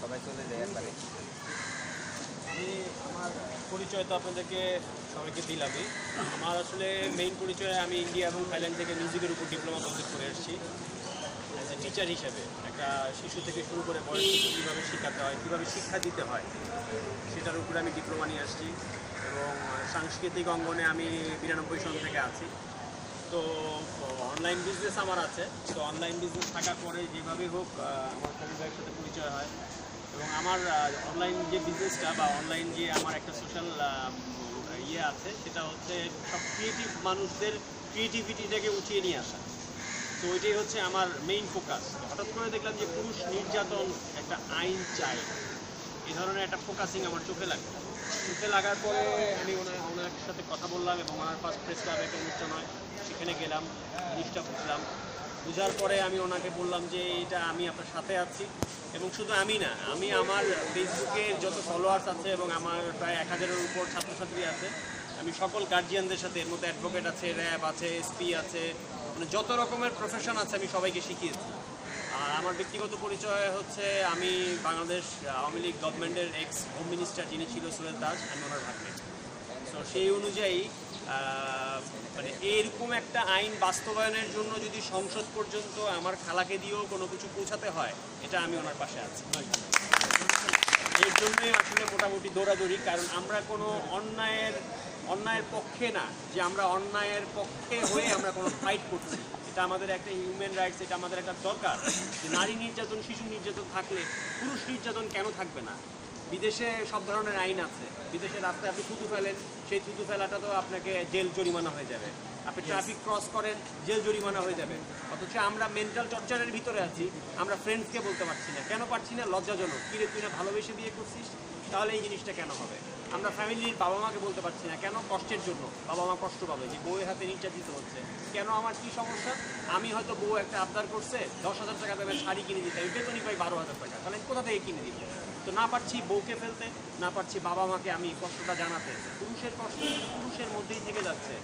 সবাই চলে যায় একবারে। আমি আমার পরিচয় তো আপনাদেরকে সবাইকে দিলামই। আমার আসলে মেইন পরিচয় আমি ইন্ডিয়া এবং থাইল্যান্ড থেকে মিউজিকের উপর ডিপ্লোমা কমপ্লিট করে এসেছি। অ্যাজ এ টিচার হিসেবে একটা শিশু থেকে শুরু করে বয়স কীভাবে শেখাতে হয় কীভাবে শিক্ষা দিতে হয় সেটার উপরে আমি ডিপ্লোমা নিয়ে আসছি। এবং সাংস্কৃতিক অঙ্গনে আমি বিরানব্বই সন থেকে আছি। তো অনলাইন বিজনেস আমার আছে। তো অনলাইন বিজনেস থাকার পরে যেভাবেই হোক আমার কবি ভাইয়ের সাথে পরিচয় হয়। এবং আমার অনলাইন যে বিজনেসটা বা অনলাইন যে আমার একটা সোশ্যাল ইয়ে আছে, সেটা হচ্ছে সব ক্রিয়েটিভ মানুষদের ক্রিয়েটিভিটিটাকে উঠিয়ে নিয়ে আসা। তো ওইটাই হচ্ছে আমার মেইন ফোকাস হঠাৎ করে দেখলাম যে পুরুষ নির্যাতন একটা আইন চাই। এই ধরনের একটা ফোকাসিং আমার চোখে লাগে। চোখে লাগার পরে আমি ওনার ওনার সাথে কথা বললাম এবং ওনার ফার্স্ট প্রেস ক্লাবে একটা অনুষ্ঠান হয়। সেখানে গেলাম, জিনিসটা বুঝলাম। বুঝার পরে আমি ওনাকে বললাম যে, এটা আমি আপনার সাথে আছি। এবং শুধু আমি না, আমি আমার ফেসবুকে যত ফলোয়ার্স আছে এবং আমার প্রায় এক হাজারের উপর ছাত্রছাত্রী আছে, আমি সকল গার্জিয়ানদের সাথে, এর মধ্যে অ্যাডভোকেট আছে র্যাব আছে এসপি আছে মানে যত রকমের প্রফেশন আছে আমি সবাইকে শিখিয়েছি। আর আমার ব্যক্তিগত পরিচয় হচ্ছে, আমি বাংলাদেশ আওয়ামী লীগ গভর্নমেন্টের এক্স হোম মিনিস্টার যিনি ছিল সুরেশ দাস, আমি ওনার ভাগ্নে। সেই অনুযায়ী মানে এরকম একটা আইন বাস্তবায়নের জন্য যদি সংসদ পর্যন্ত আমার খালাকে দিয়েও কোনো কিছু পৌঁছাতে হয়, এটা আমি ওনার পাশে আছি। এর জন্যই আসলে মোটামুটি দৌড়াদৌড়ি, কারণ আমরা কোনো অন্যায়ের অন্যায়ের পক্ষে না, যে আমরা অন্যায়ের পক্ষে হয়ে আমরা কোনো ফাইট করছি। এটা আমাদের একটা হিউম্যান রাইটস এটা আমাদের একটা দরকার। যে নারী নির্যাতন, শিশু নির্যাতন থাকলে পুরুষ নির্যাতন কেন থাকবে না? বিদেশে সব ধরনের আইন আছে। বিদেশে রাস্তায় আপনি থুতু ফেলেন সেই থুতু ফেলাটা তো আপনাকে জেল জরিমানা হয়ে যাবে। আপনি ট্রাফিক ক্রস করেন জেল জরিমানা হয়ে যাবে। অথচ আমরা মেন্টাল টর্চারের ভিতরে আছি আমরা ফ্রেন্ডসকে বলতে পারছি না। কেন পারছি না? লজ্জাজনক। কিরে তুই না ভালোবেসে বিয়ে করছিস? তাহলে এই জিনিসটা কেন হবে? আমরা ফ্যামিলির বাবা মাকে বলতে পারছি না, কেন কষ্টের জন্য? বাবা মা কষ্ট পাবে যে বউয়ের হাতে নির্যাতিত হচ্ছে। কেন আমার কি সমস্যা? আমি হয়তো বউ একটা আবদার করছে, দশ হাজার টাকা দেবে, শাড়ি কিনে দিতে, আমি বেতনই পাই বারো হাজার টাকা, তাহলে কোথা থেকে কিনে দিব? তো না পারছি বউকে ফেলতে, না পারছি বাবা মাকে আমি কষ্টটা জানাতে। পুরুষের কষ্ট পুরুষের মধ্যেই থেকে যাচ্ছে।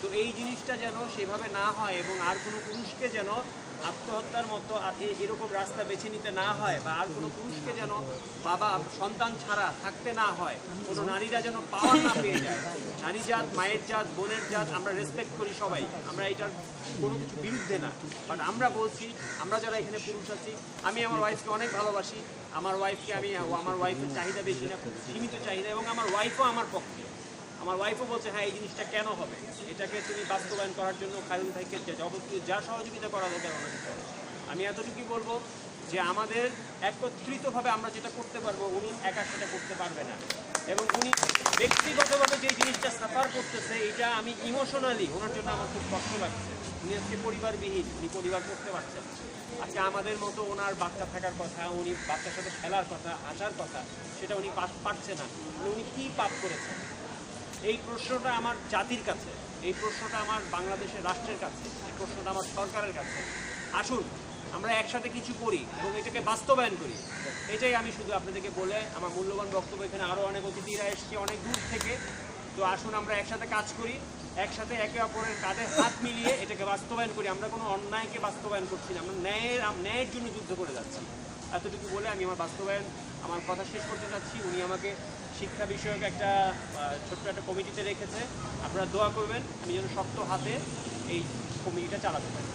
তো এই জিনিসটা যেন সেভাবে না হয় এবং আর কোনো পুরুষকে যেন আত্মহত্যার মতো এরকম রাস্তা বেছে নিতে না হয় বা আর কোনো পুরুষকে যেন বাবা, সন্তান ছাড়া থাকতে না হয়, কোনো নারীরা যেন পাওয়ার না পেয়ে যায়। নারী জাত, মায়ের জাত, বোনের জাত, আমরা রেসপেক্ট করি সবাই। আমরা এটার কোনো কিছু বিরুদ্ধে না। বাট আমরা বলছি, আমরা যারা এখানে পুরুষ আছি, আমি আমার ওয়াইফকে অনেক ভালোবাসি। আমার ওয়াইফকে আমি আমার ওয়াইফের চাহিদা বেশি না খুব সীমিত চাহিদা এবং আমার ওয়াইফও আমার পক্ষে। আমার ওয়াইফও বলছে হ্যাঁ এই জিনিসটা কেন হবে? এটাকে তুমি বাস্তবায়ন করার জন্য খায়রুল ভাইকে যাবতীয় যা সহযোগিতা করা দরকার আমি এতটুকুই বলব যে আমাদের একত্রিতভাবে আমরা যেটা করতে পারব, উনি একা সেটা করতে পারবে না। এবং উনি ব্যক্তিগতভাবে যে জিনিসটা সাফার করতেছে, এটা আমি ইমোশনালি ওনার জন্য আমার খুব কষ্ট লাগছে। উনি আজকে পরিবারবিহীন, উনি পরিবার করতে পারছেন আজকে আমাদের মতো ওনার বাচ্চা থাকার কথা, উনি বাচ্চার সাথে খেলার কথা আসার কথা, সেটা উনি পার- পারছে না। উনি কী পাপ করেছেন? এই প্রশ্নটা আমার জাতির কাছে, এই প্রশ্নটা আমার বাংলাদেশের রাষ্ট্রের কাছে, এই প্রশ্নটা আমার সরকারের কাছে। আসুন, আমরা একসাথে কিছু করি এবং এটাকে বাস্তবায়ন করি। এটাই আমি শুধু আপনাদেরকে বলে আমার মূল্যবান বক্তব্য এখানে আরও অনেক অতিথিরা এসছে অনেক দূর থেকে। তো আসুন, আমরা একসাথে কাজ করি, একসাথে একে অপরের কাঁধে হাত মিলিয়ে এটাকে বাস্তবায়ন করি। আমরা কোনো অন্যায়কে বাস্তবায়ন করছি না, আমরা ন্যায়ের ন্যায়ের জন্য যুদ্ধ করে যাচ্ছি। এতটুকু বলে আমি আমার বাস্তবায়ন, আমার কথা শেষ করতে চাচ্ছি উনি আমাকে শিক্ষা বিষয়ক একটা ছোট্ট একটা কমিটিতে রেখেছে। আপনারা দোয়া করবেন, আমি যেন শক্ত হাতে এই কমিটিটা চালাতে পারি।